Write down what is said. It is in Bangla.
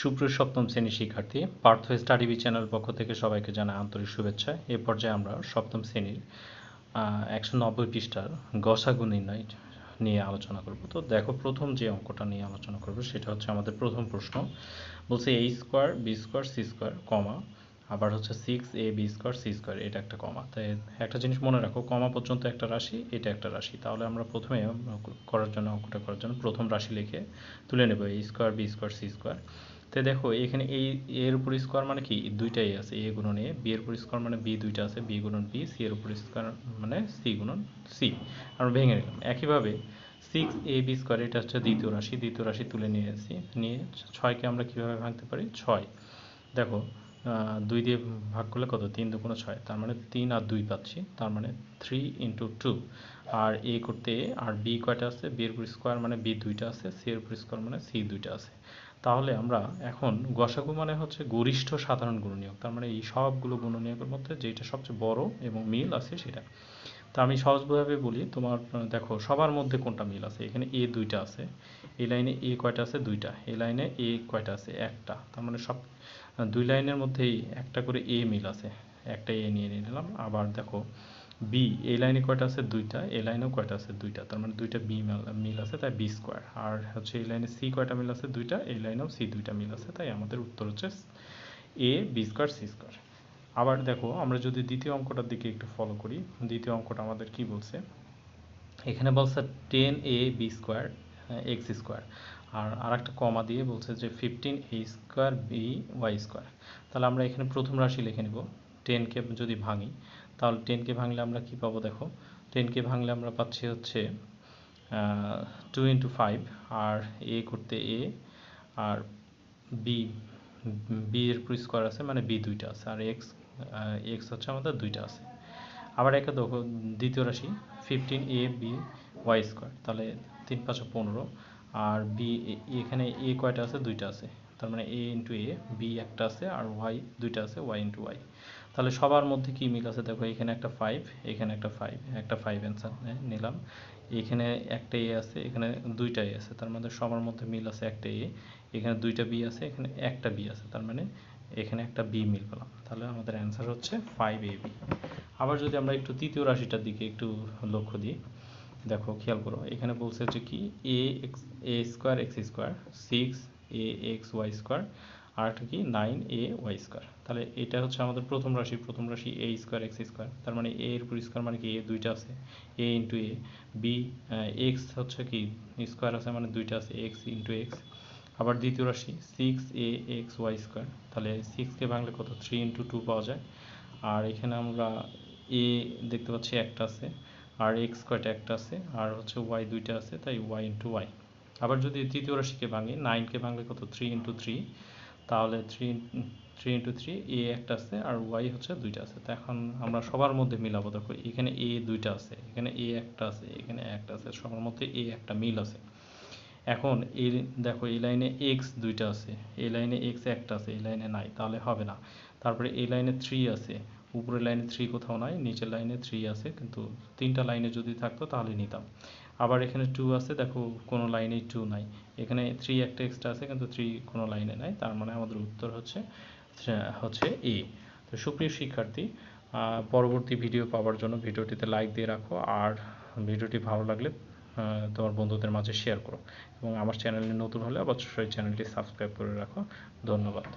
সুপ্রিয় সপ্তম শ্রেণির শিক্ষার্থী, পার্থ স্টাডি বি চ্যানেল পক্ষ থেকে সবাইকে জানাই আন্তরিক শুভেচ্ছা। এ পর্যায়ে আমরা সপ্তম শ্রেণির একশো নব্বই পৃষ্ঠার গসাগু নির্ণয় নিয়ে আলোচনা করব। তো দেখো প্রথম যে অঙ্কটা নিয়ে আলোচনা করব, সেটা হচ্ছে আমাদের প্রথম প্রশ্ন। বলছে A square B square C square comma আবার হচ্ছে six A B square C square এটা একটা কমা তাই একটা জিনিস মনে রাখো কমা পর্যন্ত একটা রাশি, এটা একটা রাশি। তাহলে আমরা প্রথমে করার জন্য, অঙ্কটা করার জন্য প্রথম রাশি লিখে তুলে নেব A square B square C square তো দেখো, এখানে এই এর উপর স্কোয়ার মানে কি? দুইটাই আছে, এ গুণন এ, বি এর উপর স্কোয়ার মানে বি দুইটা আছে, বি গুণন বি, সি এর উপর স্কোয়ার মানে সি গুণন সি। আমরা ভেঙে নিলাম। একইভাবে সিক্স এ বি স্কোয়ার এটা হচ্ছে দ্বিতীয় রাশি দ্বিতীয় রাশি তুলে নিয়ে আসি। নিয়ে ছয়কে আমরা কীভাবে ভাঙতে পারি? ছয়। দেখো দুই দিয়ে ভাগ করলে কত? তিন দুগুণ ছয়। তার মানে তিন আর দুই পাচ্ছি। তার মানে থ্রি ইন্টু টু আর এ করতে আর বি কয়টা আছে? বি এর উপর স্কোয়ার মানে বি দুইটা আছে সি এর উপর স্কোয়ার মানে সি দুইটা আছে। তাহলে আমরা এখন গসাগু মানে হচ্ছে গরিষ্ঠ সাধারণ গুণনীয়ক। তার মানে এই সবগুলো গুণনীয়কের মধ্যে যেটা সবচেয়ে বড় এবং মিল আছে সেটা। তা আমি সহজভাবে বলি, তোমার, দেখো, সবার মধ্যে কোনটা মিল আছে? এখানে এ দুইটা আছে, এই লাইনে এ কয়টা আছে? দুইটা। এই লাইনে এ কয়টা আছে? একটা। তার মানে সব, দুই লাইনের মধ্যেই একটা করে এ মিল আছে। একটা এ নিয়ে নিলাম। আবার দেখো বি এই লাইনে কয়টা আছে? দুইটা। এই লাইনেও কয়টা আছে? দুইটা। তার মানে দুইটা বি মিল আছে, তাই বি স্কোয়ার আর হচ্ছে এই লাইনে সি কয়টা মিল আছে? দুইটা। এই লাইনেও সি দুইটা মিল আছে, তাই আমাদের উত্তর হচ্ছে A B square C square আবার দেখো, আমরা যদি দ্বিতীয় অঙ্কটার দিকে একটু ফলো করি, দ্বিতীয় অঙ্কটা আমাদের কি বলছে? এখানে বলছে ten A B square X square আর আরেকটা কমা দিয়ে বলছে যে fifteen A square B Y square তাহলে আমরা এখানে প্রথম রাশি লিখে নেব। টেনকে যদি ভাঙি তাহলে টেনকে ভাঙলে আমরা কি পাবো দেখো? টেনকে ভাঙলে আমরা পাচ্ছি হচ্ছে টু ইন্টু ফাইভ আর এ করতে এ আর বি বি এর উপর স্কোয়ার আছে মানে বি দুইটা আছে, আর এক্স এক্স হচ্ছে আমাদের দুইটা আছে। আবার একে দেখো, দ্বিতীয় রাশি fifteen A B Y square তাহলে তিন পাঁচশো পনেরো, আর বি এখানে এ কয়টা আছে? দুইটা আছে। তার মানে এ ইন্টু এ বি একটা আছে আর ওয়াই দুইটা আছে ওয়াই ইন্টু ওয়াই তাহলে সবার মধ্যে কি মিল আছে? দেখো, এখানে একটা ফাইভ এখানে একটা ফাইভ একটা ফাইভ অ্যান্সার নিলাম। এখানে একটা এ আছে, এখানে দুইটা এ আছে, তার মধ্যে সবার মধ্যে মিল আছে একটা এ এখানে দুইটা বি আছে, এখানে একটা বি আছে, তার মানে এখানে একটা বি মিল পেলাম। তাহলে আমাদের অ্যান্সার হচ্ছে ফাইভ এ বি আবার যদি আমরা একটু তৃতীয় রাশিটার দিকে একটু লক্ষ্য দিই, দেখো, খেয়াল করো, এখানে বলছে যে কি? A X A square X square six A X Y square আর একটা কি নাইন এ ওয়াই স্কোয়ার তাহলে এটা হচ্ছে আমাদের প্রথম রাশি প্রথম রাশি এ স্কোয়ার এক্স স্কোয়ার তার মানে এ এর উপর স্কোয়ার মানে কি? এ দুইটা আছে। A into A B X হচ্ছে কি? স্কোয়ার আছে মানে দুইটা আছে এক্স ইন্টু এক্স আবার দ্বিতীয় রাশি six a x y square তাহলে সিক্সকে ভাঙলে কত? থ্রি ইন্টু টু পাওয়া যায়। আর এখানে আমরা এ দেখতে পাচ্ছি একটা আছে, আর এক্স কয়টা? একটা আছে, আর হচ্ছে ওয়াই দুইটা আছে, তাই ওয়াই ইন্টু ওয়াই আবার যদি তৃতীয় রাশিকে ভাঙি নাইনকে ভাঙলে কত? থ্রি ইন্টু থ্রি তাহলে থ্রি থ্রি ইন্টু থ্রি এ একটা আছে আর ওয়াই হচ্ছে দুইটা আছে। তো এখন আমরা সবার মধ্যে মিলাবো। দেখো, এখানে এ দুইটা আছে, এখানে এ একটা আছে, এখানে একটা আছে। সবার মধ্যে এ একটা মিল আছে। এখন এই দেখো, এই লাইনে এক্স দুইটা আছে, এই লাইনে এক্স একটা আছে, এই লাইনে নাই, তাহলে হবে না। তারপরে এই লাইনে থ্রি আছে, উপরের লাইনে থ্রি কোথাও নাই, নিচের লাইনে থ্রি আছে, কিন্তু তিনটা লাইনে যদি থাকতো তাহলে নিতাম। আবার এখানে টু আছে, দেখো কোনো লাইনেই টু নাই। এখানে থ্রি একটা এক্সট্রা আছে, কিন্তু থ্রি কোনো লাইনে নাই। তার মানে আমাদের উত্তর হচ্ছে হচ্ছে এ তো সুপ্রিয় শিক্ষার্থী পরবর্তী ভিডিও পাওয়ার জন্য ভিডিওটিতে লাইক দিয়ে রাখো, আর ভিডিওটি ভালো লাগলে তোমার বন্ধুদের মাঝে শেয়ার করো। এবং আমার চ্যানেলে নতুন হলে অবশ্যই চ্যানেলটি সাবস্ক্রাইব করে রাখো। ধন্যবাদ।